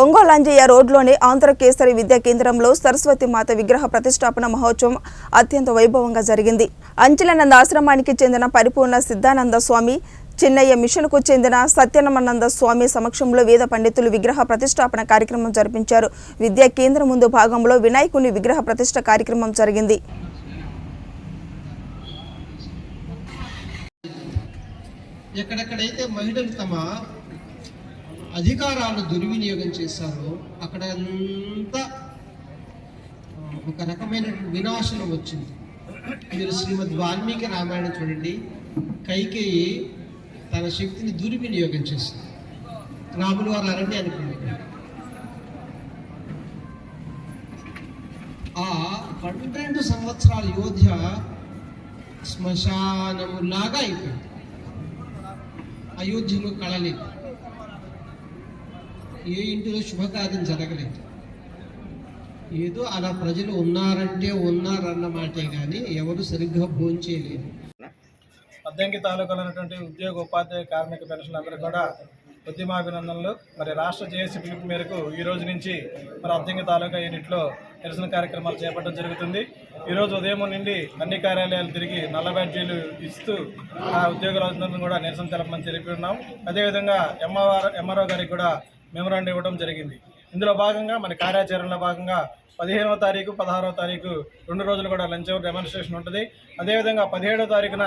ఒంగోలు అంజయ్య రోడ్లోని ఆంధ్ర కేసరి విద్యా కేంద్రంలో సరస్వతి మాత విగ్రహ ప్రతిష్టాపన మహోత్సవం అత్యంత వైభవంగా జరిగింది. అంచలనంద ఆశ్రమానికి చెందిన పరిపూర్ణ సిద్ధానంద స్వామి చిన్నయ్య మిషన్కు చెందిన సత్యనమానంద స్వామి సమక్షంలో వేద పండితులు విగ్రహ ప్రతిష్టాపన కార్యక్రమం జరిపించారు. విద్యా కేంద్రం ముందు భాగంలో వినాయకుని విగ్రహ ప్రతిష్ట కార్యక్రమం జరిగింది. ఎక్కడెక్కడైతే మహిళలు తమ అధికారాలు దుర్వినియోగం చేశారో అక్కడ అంతా ఒక రకమైన వినాశనం వచ్చింది. మీరు శ్రీమద్ వాల్మీకి రామాయణం చూడండి. కైకేయి తన శక్తిని దుర్వినియోగం చేసింది. రాములు వారు అరణ్య అనుకున్నారు ఆ పన్నెండు సంవత్సరాల యోధ్య శ్మశానములాగా అయిపోయింది. అయోధ్యలో కళలేదు ఏ ఇంటిలో శుభకార్యం జరగలేదు. ఏదో అలా ప్రజలు ఉన్నారంటే ఉన్నారన్నమాటే కానీ ఎవరు సరిగ్గా భోంచేయలేదు అద్దంకి తాలూకాలో ఉన్నటువంటి ఉద్యోగ ఉపాధ్యాయ కార్మిక పెన్షన్లందరూ కూడా ఉద్యమాభినందనలు. మరి రాష్ట్ర జేఏసీ పిలుపు మేరకు ఈ రోజు నుంచి మరి అద్దంకి తాలూకా యూనిట్లో నిరసన కార్యక్రమాలు చేపట్టడం జరుగుతుంది. ఈరోజు ఉదయం నుండి అన్ని కార్యాలయాలు తిరిగి నల్ల బ్యాడ్జీలు ఇస్తూ ఆ ఉద్యోగులందరినీ కూడా నిరసన తెలపమని తెలిపి ఉన్నాం. అదేవిధంగా ఎంఆర్ ఎంఆర్ఓ గారికి కూడా మెమరాండం ఇవ్వడం జరిగింది. ఇందులో భాగంగా మన కార్యాచరణలో భాగంగా పదిహేనవ తారీఖు పదహారవ తారీఖు రెండు రోజులు కూడా లంచ్ అవర్ డెమాన్స్ట్రేషన్ ఉంటుంది. అదేవిధంగా పదిహేడవ తారీఖున